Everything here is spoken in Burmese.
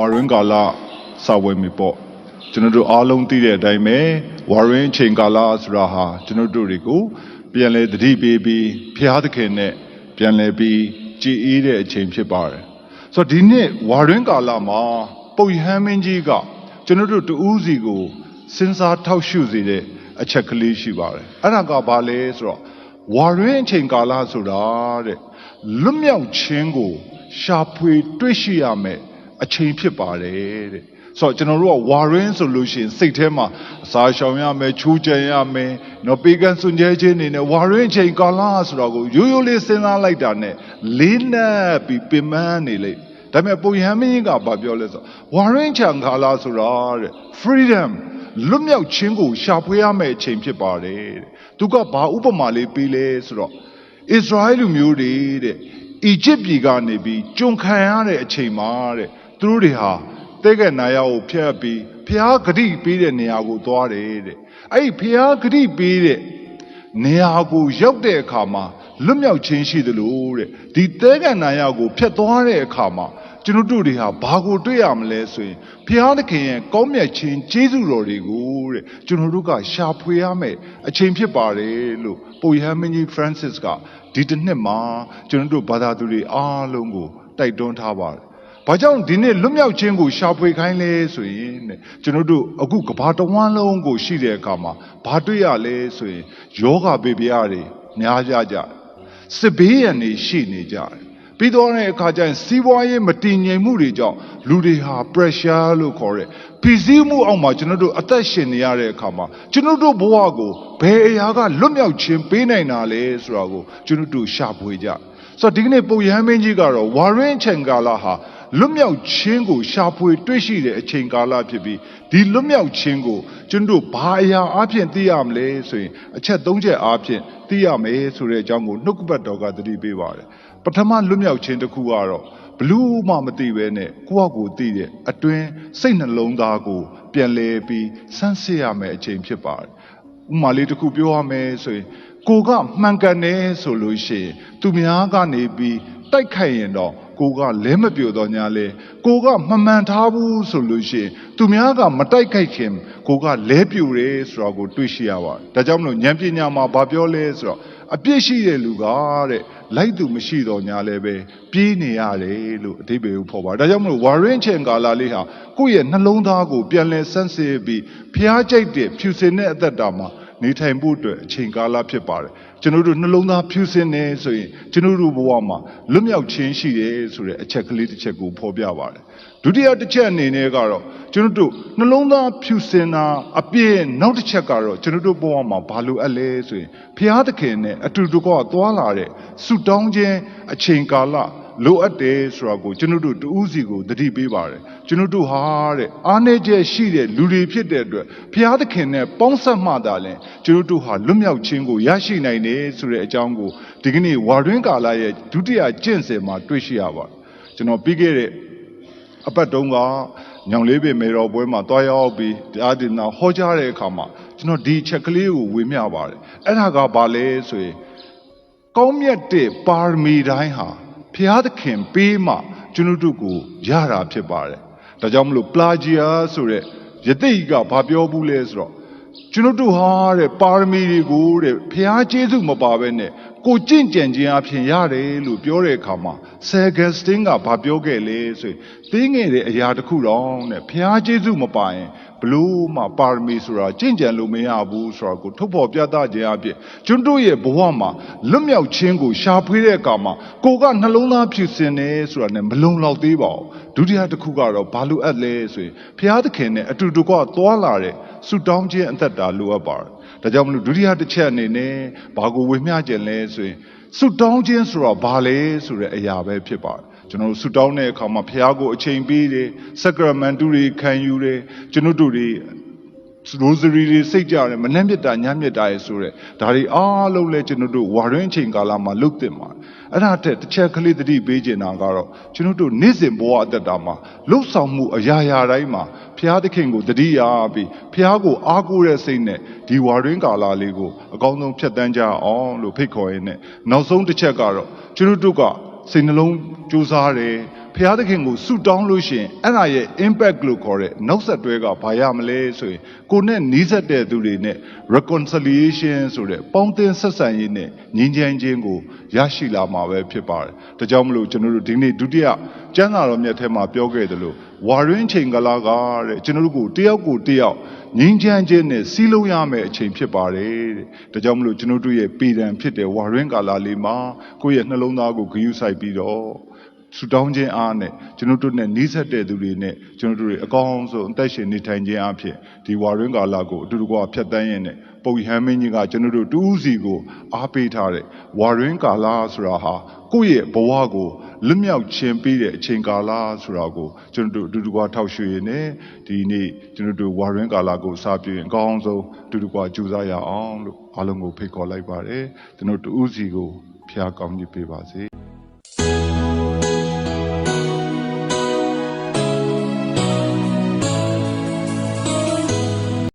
ဝါရင်းကာလစာဝယ်မီပေါ့ကျွန်တော်တို့အားလုံးသိတဲ့အတိုင်းပဲဝါရင်းအချိန်ကာလဆိုတာဟာကျွန်တော်တို့တွေကိုပြန်လဲတတိပေးပြီးဖျားသခင်နဲ့ပြန်လဲပြီးကြည်အေးတဲ့အချိန်ဖြစ်ပါတယ်ဆိုတော့ဒီနေ့ဝါရင်းကာလမှာပုပ်ယဟန်မင်းကြီးကကျွန်တော်တို့တူးစီကိုစဉ်းစားထောက်ရှုစေတဲ့အချက်ကလေးရှိပါတယ်အဲ့ဒါကဘာလဲဆိုတော့ဝါရင်းအချိန်ကာလဆိုတာတဲ့လွတ်မြောက်ခြင်းကိုရှာဖွေတွေ့ရှိရမယ် အချိန်ဖြစ်ပါတယ်တဲ့ဆိုတော့ကျွန်တော်တို့ကဝါရင်းဆိုလို့ရှိရင်စိတ်ထဲမှာအစာရှောင်ရမယ်ချိုးကြံရမယ်နော်ပေကန်စွန်ကြဲခြင်းနေနဲ့ဝါရင်းအချိန်ကာလဆိုတော့ကိုရိုးရိုးလေးစဉ်းစားလိုက်တာနဲ့လေးနက်ပြီးပင်ပန်းနေလိမ့်ဒါပေမဲ့ပုံရဟန်းမင်းကဘာပြောလဲဆိုတော့ဝါရင်းချံကာလဆိုတာတဲ့ freedom လွတ်မြောက်ခြင်းကိုရှာဖွေရမယ့်အချိန်ဖြစ်ပါတယ်တဲ့သူကဘာဥပမာလေးပေးလဲဆိုတော့ဣသရေလလူမျိုးတွေတဲ့အီဂျစ်ပြည်ကနေပြီးကျွန်ခံရတဲ့အချိန်မှာတဲ့ သူတို့တွေဟာတဲကနာယာကိုဖျက်ပြီးဖျားဂတိပေးတဲ့နေရာကိုသွားတယ်တဲ့အဲ့ဒီဖျားဂတိပေးတဲ့နေရာကိုရောက်တဲ့အခါမှာလွတ်မြောက်ခြင်းရှိသလိုတဲ့ဒီတဲကနာယာကိုဖျက်သွားတဲ့အခါမှာကျွန်တော်တို့တွေဟာဘာကိုတွေ့ရမလဲဆိုရင်ဘုရားသခင်ရဲ့ကောင်းမြတ်ခြင်းကျေးဇူးတော်တွေကိုတဲ့ကျွန်တော်တို့ကရှာဖွေရမယ်အချိန်ဖြစ်ပါတယ်လို့ပုပ်ယဟန်မင်းကြီး Francis ကဒီတစ်နှစ်မှာကျွန်တော်တို့ဘာသာသူတွေအားလုံးကိုတိုက်တွန်းထားပါတယ်။ ဘာကြောင့်ဒီနေ့လွတ်မြောက်ခြင်းကိုရှာဖွေခိုင်းလဲဆိုရင်တဲ့ကျွန်တော်တို့အခုကဘာတဝန်းလုံးကိုရှိတဲ့အခါမှာဘာတွေ့ရလဲဆိုရင်ယောဂဘေပြားတွေများကြကြတယ်။စစ်ဘေးရန်တွေရှိနေကြတယ်။ပြီးတော့တဲ့အခါကျရင်စီးပွားရေးမတည်ငြိမ်မှုတွေကြောင့်လူတွေဟာ pressure လို့ခေါ်တဲ့ဖိစီးမှုအောက်မှာကျွန်တော်တို့အသက်ရှင်နေရတဲ့အခါမှာကျွန်တော်တို့ဘဝကိုဘယ်အရာကလွတ်မြောက်ခြင်းပေးနိုင်တာလဲဆိုတာကိုကျွန်တော်တို့ရှာဖွေကြဆိုတော့ဒီကနေ့ပုံရဟန်းမင်းကြီးကတော့ဝါရင်းချိန်ကာလဟာ လွတ်မြောက်ခြင်းကိုရှာဖွေတွေ့ရှိတဲ့အချိန်ကာလဖြစ်ပြီးဒီလွတ်မြောက်ခြင်းကိုကျွန်တော်တို့ဘာအရာအဖြစ်သိရမလဲဆိုရင်အချက်၃ချက်အဖြစ်သိရမယ်ဆိုတဲ့အကြောင်းကိုနှုတ်ကပတ်တော်ကသတိပေးပါတယ်ပထမလွတ်မြောက်ခြင်းတစ်ခုကတော့ဘလူးမှမသိပဲနဲ့ကိုယ့်အကိုသိတဲ့အတွင်းစိတ်နှလုံးသားကိုပြန်လဲပြီးစမ်းစစ်ရမယ်အချိန်ဖြစ်ပါတယ်ဥပမာလေးတစ်ခုပြောရမယ်ဆိုရင်ကိုကမှန်ကန်တယ်ဆိုလို့ရှိရင်သူများကနေပြီးတိုက်ခိုက်ရင်တော့ ကိုကလဲမပြိုတော့ညာလဲကိုကမမှန်ထားဘူးဆိုလို့ရှိရင်သူများကမတိုက်ခိုက်ခင်ကိုကလဲပြိုတယ်ဆိုတော့ကိုတွေ့ရှိရပါတယ်ဒါကြောင့်မလို့ဉာဏ်ပညာမှာဘာပြောလဲဆိုတော့အပြစ်ရှိတဲ့လူကတဲ့လိုက်သူမရှိတော့ညာလဲပဲပြေးနေရတယ်လို့အဓိပ္ပာယ်ကိုဖော်ပါဒါကြောင့်မလို့ဝါရင်းချင်ကာလာလေးဟာကိုယ့်ရဲ့နှလုံးသားကိုပြန်လဲဆန်းစစ်ပြီးဖျားကြိုက်တဲ့ဖြူစင်တဲ့အသက်တာမှာ နေထိုင်ဖို့အတွက်အချိန်ကာလဖြစ်ပါတယ်ကျွန်တော်တို့နှလုံးသားဖြူစင်နေဆိုရင်ကျွန်တော်တို့ဘဝမှာလွတ်မြောက်ခြင်းရှိတယ်ဆိုတဲ့အချက်ကလေးတစ်ချက်ကိုဖော်ပြပါတယ်ဒုတိယတစ်ချက်အနေနဲ့ကတော့ကျွန်တော်တို့နှလုံးသားဖြူစင်တာအပြည့်နောက်တစ်ချက်ကတော့ကျွန်တော်တို့ဘဝမှာဘာလို့အပ်လဲဆိုရင်ဘုရားသခင်နဲ့အတူတကွသွားလာတဲ့ဆုတောင်းခြင်းအချိန်ကာလ လိုအပ်တယ်ဆိုတာကိုကျွန်တော်တို့တူးစီကိုသတိပေးပါတယ်ကျွန်တော်တို့ဟာတဲ့အားနည်းချက်ရှိတဲ့လူတွေဖြစ်တဲ့အတွက်ဘုရားသခင်နဲ့ပေါင်းဆက်မှသာလဲကျွန်တော်တို့ဟာလွတ်မြောက်ခြင်းကိုရရှိနိုင်တယ်ဆိုတဲ့အကြောင်းကိုဒီကနေ့ဝါတွင်းကာလရဲ့ဒုတိယကျင့်စဉ်မှာတွေ့ရှိရပါတယ်ကျွန်တော်ပြီးခဲ့တဲ့အပတ်တုန်းကညောင်လေးပင်မေတော်ပွဲမှာတွားရောက်ပြီးတရားတင်တာဟောကြားတဲ့အခါမှာကျွန်တော်ဒီချက်ကလေးကိုဝေမျှပါတယ်အဲ့ဒါကဘာလဲဆိုရင်ကောင်းမြတ်တဲ့ပါရမီတိုင်းဟာ ဖျားသခင်ပေးမှကျွန်တော်တို့ကိုရတာဖြစ်ပါတယ်။ဒါကြောင့်မလို့ပလာဂျီယာဆိုတဲ့ယသိကဘာပြောဘူးလဲဆိုတော့ကျွန်တော်တို့ဟာတဲ့ပါရမီတွေကိုတဲ့ဖျားကျေးဇူးမပါဘဲနဲ့ ကိုကြင့်ကြံခြင်းအဖြစ်ရတယ်လို့ပြောတဲ့အခါမှာဆယ်ဂတ်စတင်ကဘာပြောခဲ့လဲဆိုရင်သိငယ်တဲ့အရာတစ်ခုတော့တဲ့ဖျားကျေးဇူးမပါရင်ဘလို့မှပါရမီဆိုတာကြင့်ကြံလို့မရဘူးဆိုတာကိုထုတ်ဖော်ပြသခြင်းအဖြစ်ကျွန်တော်ရဲ့ဘဝမှာလွတ်မြောက်ခြင်းကိုရှာဖွေတဲ့အခါမှာကိုကနှလုံးသားဖြစ်စင်နေဆိုတာနဲ့မလုံလောက်သေးပါဘူး ဒုတိယတစ်ခုကတော့ဘာလို့အပ်လဲဆိုရင်ဘုရားသခင်နဲ့အတူတကွသွားလာတဲ့ဆုတောင်းခြင်းအသက်တာလိုအပ်ပါတယ်ဒါကြောင့်မလို့ဒုတိယတစ်ချက်အနေနဲ့ဘာကိုဝေမျှခြင်းလဲဆိုရင်ဆုတောင်းခြင်းဆိုတာဘာလဲဆိုတဲ့အရာပဲဖြစ်ပါတယ်ကျွန်တော်တို့ဆုတောင်းတဲ့အခါမှာဘုရားကိုအချိန်ပေးတယ်ဆက်ကရမန်တုတွေခံယူတယ်ကျွန်တော်တို့တွေရိုဇရီတွေစိတ်ကြတယ်မနှက်မြတ်တာညမြတ်တာရဲ့ဆိုတဲ့ဒါတွေအားလုံးလဲကျွန်တော်တို့ဝါရင်းအချိန်ကာလမှာလုတ်တင်ပါတယ် အဲ့ဒါတက်တစ်ချက်ကလေးတတိပေးကျင်တာကတော့ကျွန်တော်တို့နေ့စဉ်ဘဝအသက်တာမှာလှုပ်ဆောင်မှုအရာရာတိုင်းမှာဘုရားသခင်ကိုတတိယပြီးဘုရားကိုအားကိုးတဲ့စိတ်နဲ့ဒီဝါရင်းကာလလေးကိုအကောင်းဆုံးဖြတ်တန်းကြအောင်လို့ဖိတ်ခေါ်ရင်းနဲ့နောက်ဆုံးတစ်ချက်ကတော့ကျွန်တော်တို့ကစိတ်နှလုံးကြိုးစားတယ်ဖျားသခင်ကိုဆုတောင်းလို့ရှိရင်အဲ့ဒါရဲ့ impact လို့ခေါ်တဲ့နောက်ဆက်တွဲကဘာရမလဲဆိုရင်ကိုယ်နဲ့နီးစပ်တဲ့သူတွေနဲ့ reconciliation ဆိုတဲ့ပေါင်းသင်းဆက်ဆံရေးနဲ့ညီငြိမ်းခြင်းကိုရရှိလာမှာပဲဖြစ်ပါတယ်။ဒါကြောင့်မလို့ကျွန်တော်တို့ဒီနေ့ဒုတိယကျမ်းစာတော်မြတ်ထဲမှာပြောခဲ့သလိုဝါရင်းချိန်ကလာကတဲ့ကျွန်တော်တို့ကိုတယောက်ကိုတယောက်ငြိမ်းချမ်းခြင်းနဲ့စီးလုံးရမယ့်အချိန်ဖြစ်ပါတယ်တဲ့။ဒါကြောင့်မလို့ကျွန်တော်တို့ရဲ့ပေတံဖြစ်တဲ့ဝါရင်းကာလလေးမှာကိုယ့်ရဲ့နှလုံးသားကိုဂရုစိုက်ပြီးတော့ ဆူတောင်းခြင်းအားနဲ့ကျွန်တော်တို့နဲ့နှီးဆက်တဲ့သူတွေနဲ့ကျွန်တော်တို့တွေအကောင်းဆုံးအသက်ရှင်နေထိုင်ခြင်းအဖြစ်ဒီဝါရင်းကာလကိုအတူတကွဖြတ်တန်းရင်းနဲ့ပုပ်ဟမ်းမင်းကြီးကကျွန်တော်တို့တူးစီကိုအားပေးထားတဲ့ဝါရင်းကာလဆိုတာဟာကိုယ့်ရဲ့ဘဝကိုလွတ်မြောက်ခြင်းပေးတဲ့အချိန်ကာလဆိုတာကိုကျွန်တော်တို့အတူတကွထောက်ရွှေရနေဒီနေ့ကျွန်တော်တို့ဝါရင်းကာလကိုစပြရင်အကောင်းဆုံးအတူတကွကြိုးစားရအောင်လို့အားလုံးကိုဖိတ်ခေါ်လိုက်ပါတယ်ကျွန်တော်တူးစီကိုဖျားကောင်းကြီးပေးပါစေ